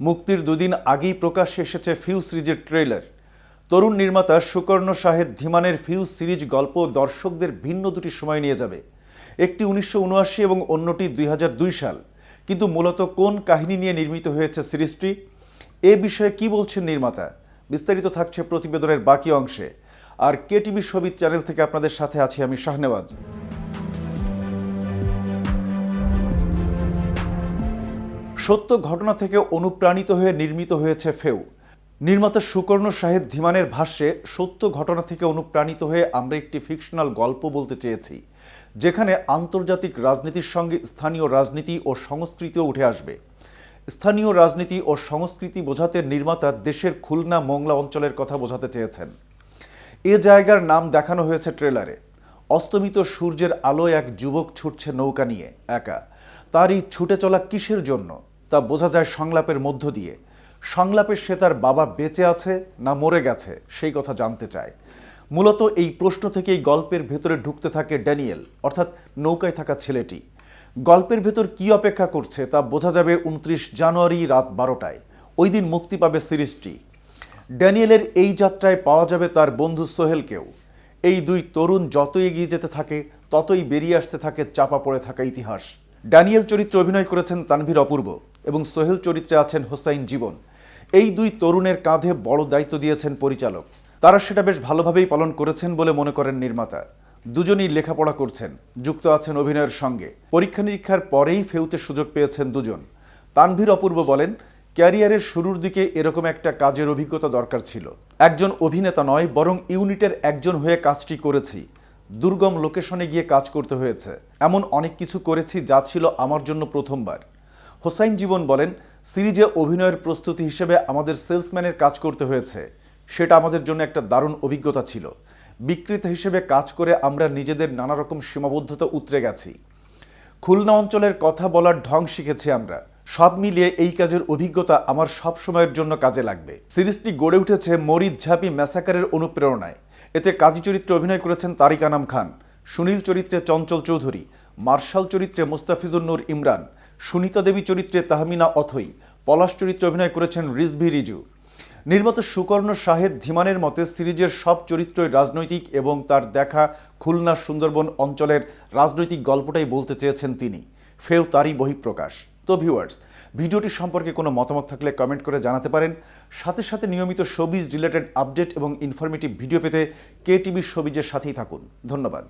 মুক্তির দুদিন আগেই প্রকাশ্যে এসেছে ফিউ সিরিজের ট্রেলার তরুণ নির্মাতা সুকর্ণ শাহেদ ধীমানের ফিউ সিরিজ গল্প দর্শকদের ভিন্ন দুটি সময় নিয়ে যাবে। একটি উনিশশো উনআশি এবং অন্যটি দুই হাজার দুই সাল। কিন্তু মূলত কোন কাহিনী নিয়ে নির্মিত হয়েছে সিরিজটি? এ বিষয়ে কি বলছেন নির্মাতা? বিস্তারিত থাকছে প্রতিবেদনের বাকি অংশে। আর কেটিভি সবিত চ্যানেল থেকে আপনাদের সাথে আছি আমি শাহনেওয়াজ। সত্য ঘটনা থেকে অনুপ্রাণিত হয়ে নির্মিত হয়েছে ফেউ। নির্মাতা সুকর্ণ শাহেদ ধীমানের ভাষ্যে, সত্য ঘটনা থেকে অনুপ্রাণিত হয়ে আমরা একটি ফিকশনাল গল্প বলতে চেয়েছি, যেখানে আন্তর্জাতিক রাজনীতির সঙ্গে স্থানীয় রাজনীতি ও সংস্কৃতিও উঠে আসবে। স্থানীয় রাজনীতি ও সংস্কৃতি বোঝাতে নির্মাতা দেশের খুলনা মোংলা অঞ্চলের কথা বোঝাতে চেয়েছেন। এ জায়গার নাম দেখানো হয়েছে ট্রেলারে। অস্তমিত সূর্যের আলোয় এক যুবক ছুটছে নৌকা নিয়ে, একা। তার এই ছুটে চলা কিসের জন্য? তা বোঝা যায় সংলাপের মধ্য দিয়ে। সংলাপে সে তার বাবা বেঁচে আছে না মরে গেছে, সেই কথা জানতে চায়। মূলত এই প্রশ্ন থেকেই গল্পের ভেতরে ঢুকতে থাকে ড্যানিয়েল, অর্থাৎ নৌকায় থাকা ছেলেটি। গল্পের ভেতর কি অপেক্ষা করছে তা বোঝা যাবে উনত্রিশ জানুয়ারি রাত বারোটায়। ওই দিন মুক্তি পাবে সিরিজটি। ড্যানিয়েলের এই যাত্রায় পাওয়া যাবে তার বন্ধু সোহেলকেও। এই দুই তরুণ যত এগিয়ে যেতে থাকে, ততই বেরিয়ে আসতে থাকে, চাপা পড়ে থাকা ইতিহাস। ড্যানিয়েল চরিত্রে অভিনয় করেছেন তানভীর অপূর্ব এবং সোহেল চরিত্রে আছেন হোসাইন জীবন। এই দুই তরুণের কাঁধে বড় দায়িত্ব দিয়েছেন পরিচালক। তারা সেটা বেশ ভালোভাবেই পালন করেছেন বলে মনে করেন নির্মাতা। দুজনই লেখাপড়া করছেন, যুক্ত আছেন অভিনয়ের সঙ্গে। পরীক্ষা নিরীক্ষার পরেই ফেউতে সুযোগ পেয়েছেন দুজন। তানভীর অপূর্ব বলেন, ক্যারিয়ারের শুরুর দিকে এরকম একটা কাজের অভিজ্ঞতা দরকার ছিল। একজন অভিনেতা নয়, বরং ইউনিটের একজন হয়ে কাজটি করেছি। দুর্গম লোকেশনে গিয়ে কাজ করতে হয়েছে। এমন অনেক কিছু করেছি যা ছিল আমার জন্য প্রথমবার। হোসাইন জীবন বলেন, সিরিজে অভিনয়ের প্রস্তুতি হিসেবে আমাদের সেলসম্যানের কাজ করতে হয়েছে। সেটা আমাদের জন্য একটা দারুণ অভিজ্ঞতা ছিল। বিক্রেতা হিসেবে কাজ করে আমরা নিজেদের নানা রকম সীমাবদ্ধতা উতরে গেছি। খুলনা অঞ্চলের কথা বলার ঢং শিখেছি আমরা। সব মিলিয়ে এই কাজের অভিজ্ঞতা আমার সব সময়ের জন্য কাজে লাগবে। সিরিজটি গড়ে উঠেছে মরিদ ঝাঁপি ম্যাসাকারের অনুপ্রেরণায়। এতে কাজী চরিত্রে অভিনয় করেছেন তারিক আনাম খান, সুনীল চরিত্রে চঞ্চল চৌধুরী, মার্শাল চরিত্রে মুস্তাফিজুর নূর ইমরান, সুনিতা দেবী চরিত্রে তাহমিনা অথই, পলাশ চরিত্রে অভিনয় করেছেন রিজভি রিজু। নির্মাতা সুকর্ণ শাহেদ ধীমানের মতে সিরিজের সব চরিত্রই রাজনৈতিক এবং তার দেখা খুলনা সুন্দরবন অঞ্চলের রাজনৈতিক গল্পটাই বলতে চেয়েছেন তিনি। ফেউ তারই বহিঃপ্রকাশ। তো ভিউয়ার্স ভিডিওটি সম্পর্কে কোনো মতামত থাকলে কমেন্ট করে জানাতে পারেন। সাথে সাথে নিয়মিত শোবিজ রিলেটেড আপডেট এবং ইনফরমেটিভ ভিডিও পেতে কে টিভি শোবিজের সাথেই থাকুন। ধন্যবাদ।